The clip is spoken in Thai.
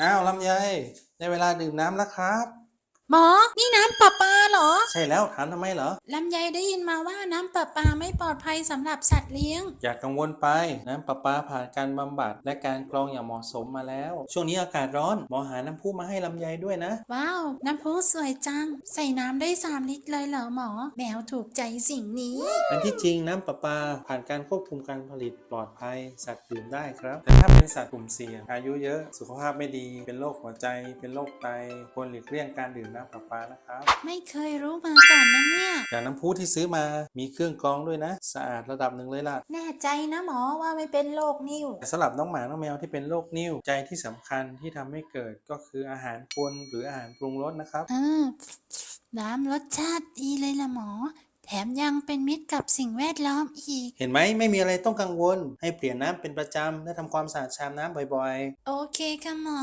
อ้าวลำไยได้เวลาดื่มน้ำแล้วครับ หมอ นี่น้ำประปาเหรอใช่แล้วถามทำไมเหรอลำไยได้ยินมาว่าน้ำประปาไม่ปลอดภัยสำหรับสัตว์เลี้ยง อย่ากกังวลไป น้ำประปาผ่านการบำบัดและการกรองอย่างเหมาะสมมาแล้ว ช่วงนี้อากาศร้อนหมอหาน้ำพุมาให้ลำไยด้วยนะ ว้าว น้ำพุสวยจัง ใส่น้ำได้ 3 ลิตรเลยเหรอหมอ แมวถูกใจสิ่งนี้ อันที่จริงน้ำประปาผ่านการควบคุมการผลิตปลอดภัย สัตว์ดื่มได้ครับ แต่ถ้าเป็นสัตว์กลุ่มเสี่ยง อายุเยอะสุขภาพไม่ดี เป็นโรคหัวใจ เป็นโรคไตควรหลีกเลี่ยงการดื่มน้ำประปานะครับ ไม่เคยรู้มาก่อนนะเนี่ย อย่างน้ำพุที่ซื้อมามีเครื่องกรองด้วยนะ สะอาดระดับหนึ่งเลยล่ะ แน่ใจนะหมอว่าไม่เป็นโรคนิ่ว แต่สำหรับน้องหมาน้องแมวที่เป็นโรคนิ่วใจที่สำคัญที่ทำให้เกิดก็คืออาหารคนหรืออาหารปรุงรสนะครับเออน้ำรสชาติดีเลยล่ะหมอ แถมยังเป็นมิตรกับสิ่งแวดล้อมอีก เห็นไหมไม่มีอะไรต้องกังวล ให้เปลี่ยนน้ำเป็นประจำและทำความสะอาดชามน้ำบ่อยๆ โอเคค่ะหมอ